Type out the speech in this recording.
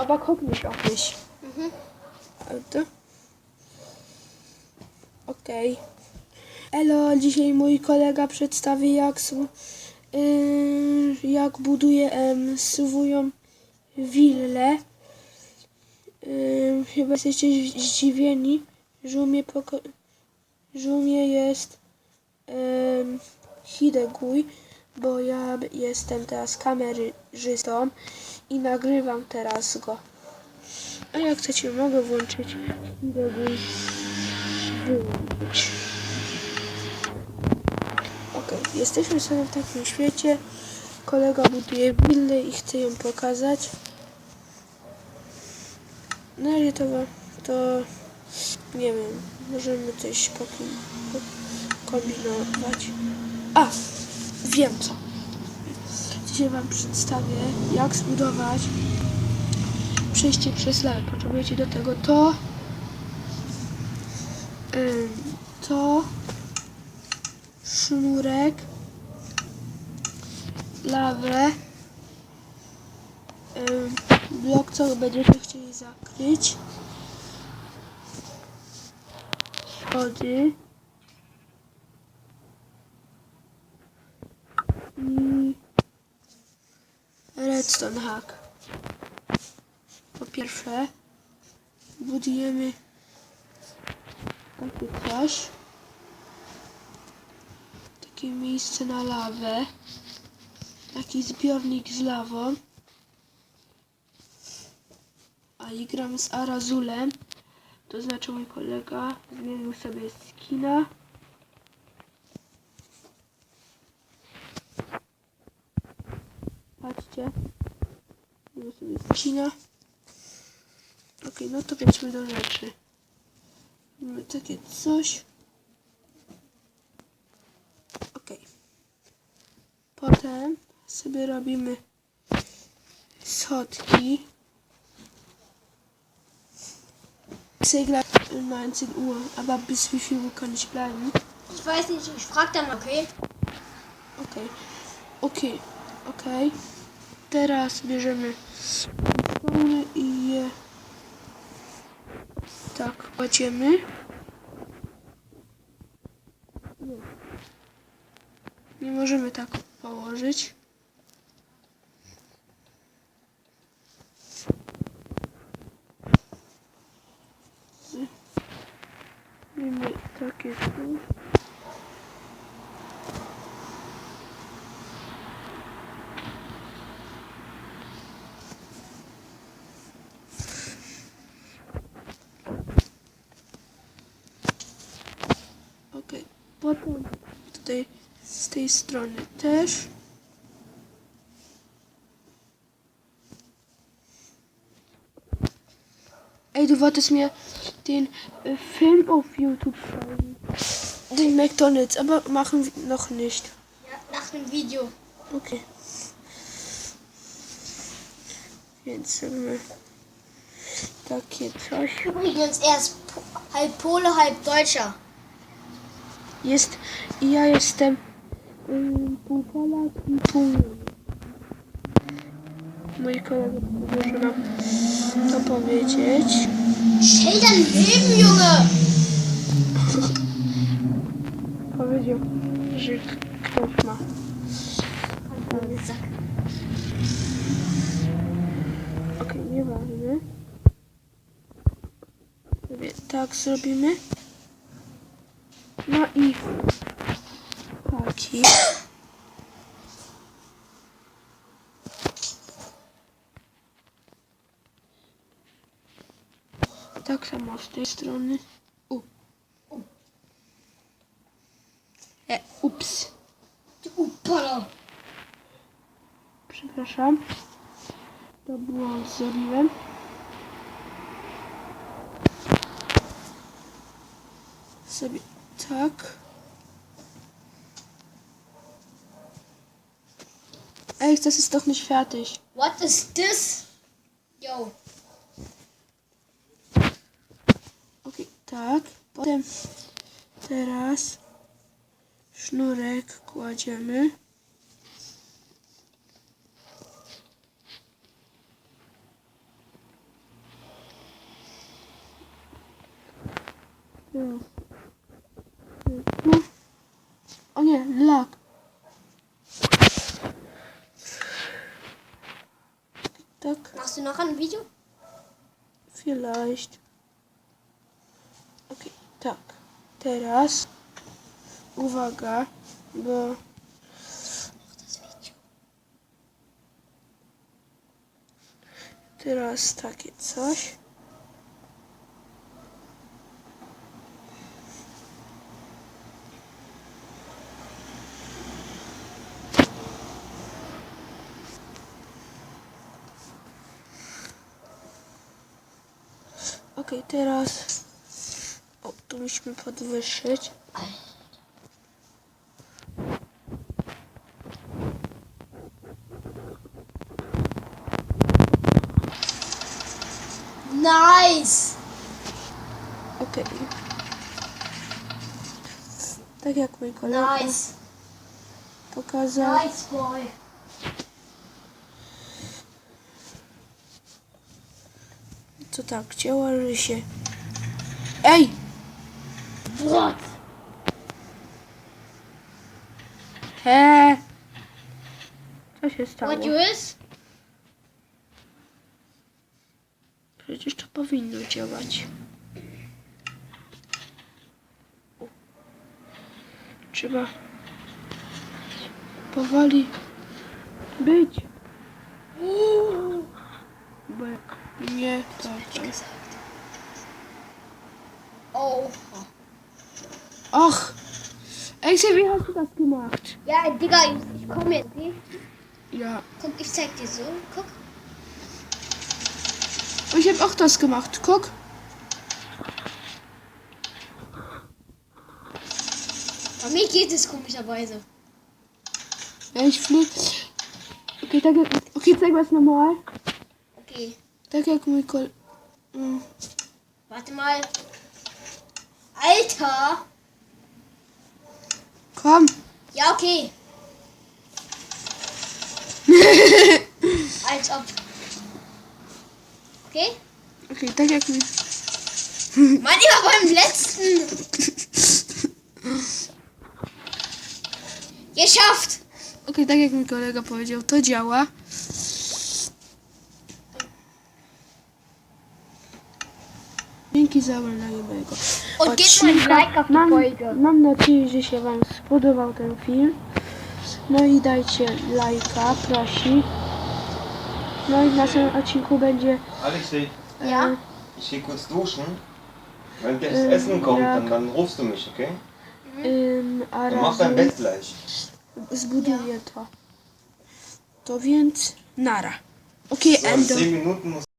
aber guck mich auch nicht. Mhm. Warte. Okej. Elo, dzisiaj mój kolega przedstawi jak, yy, jak buduje em, suwują willę. Yy, chyba jesteście zdziwieni, że u mnie, że u mnie jest em, Hidegui, bo ja jestem teraz kamerzystą i nagrywam teraz go. A jak chcecie, mogę włączyć Hidegui. Wyłączyć. Ok, jesteśmy sobie w takim świecie. Kolega buduje willę i chce ją pokazać. Na razie to, to nie wiem, możemy coś kombinować. A, wiem co. Dzisiaj Wam przedstawię, jak zbudować przejście przez lawę. Potrzebujecie do tego to, to, sznurek, lawę, blok, co będziecie chcieli zakryć, schody i redstone. Po pierwsze, budujemy takie coś. Takie miejsce na lawę. Taki zbiornik z lawą. A i gram z Arazulem. To znaczy mój kolega zmienił sobie skina. Patrzcie. Zmienił sobie skina. Okej, no to przejdźmy do rzeczy. Mamy takie coś. Okej. Potem sobie robimy schodki. Segler meinen 10 Uhr, aber bis wie viel Uhr kann ich bleiben? Ich weiß nicht, ich frag dann mal, okay? Okej. Okej. Teraz bierzemy stony i je tak kładziemy. Nie możemy tak położyć. Potem tutaj z tej strony też. Ey, du wolltest mir den äh, Film auf YouTube zeigen. Den McDonalds, aber machen wir noch nicht. Ja, nach dem Video. Okay. Więc mamy takie coś. Übrigens, er ist halb Pole, halb Deutscher. Jest, ja jestem ym, pół Polak i pół. Mój kolega może nam to powiedzieć. Stell dein Leben, Junge! Powiedział, że ktoś ma. Sack. Okej, nieważne. Sobie tak zrobimy. No i taki. Tak samo z tej strony. U. E, ups. Upala. Przepraszam. To błąd zrobiłem. Sobie Tag. Alex, das ist doch nicht fertig. What is this? Yo. Okay, tak. Potem teraz sznurek kładziemy. No. Du noch ein Video? vielleicht. Okej, tak. Teraz. Uwaga, bo teraz takie coś. Okej, teraz. O, tu musimy podwyższyć. Nice! Okej. Tak jak mój kolega Nice! pokazał. Nice boy! Tak, działa, że się. Ej! What? He! Co się stało? What? Przecież to powinno działać. Trzeba powoli być. To... Oh. Ach! Ey, wie, hast du das gemacht? Ja, Digga, ich, ich komme jetzt. geh. Ja. Guck, ich zeig dir so. Guck. Ich habe auch das gemacht. Guck. Bei mir geht es komischerweise. Ja, ich flieg. Okay, jak... Okay, zeig was normal. Okay, Tak jak mój kol... Mm. warte mal. Alter! Komm. Ja, okay. Als ob. Okay? Okay, tak jak mój... Mann, immer beim letzten. Geschafft! Okej, tak jak mój kolega powiedział, to działa. Dzięki za oglądanie mojego Mam, mam nadzieję, że się Wam spodobał ten film. No i dajcie lajka, prosi. No i w następnym odcinku będzie... Alexei, Ja? E, ich gehe kurz duschen. Wenn das Ähm, Essen kommt, ja. dann, dann rufst du mich, okay? a Dann mach dein Bett gleich. zbuduję to. To więc nara. Okej, So, in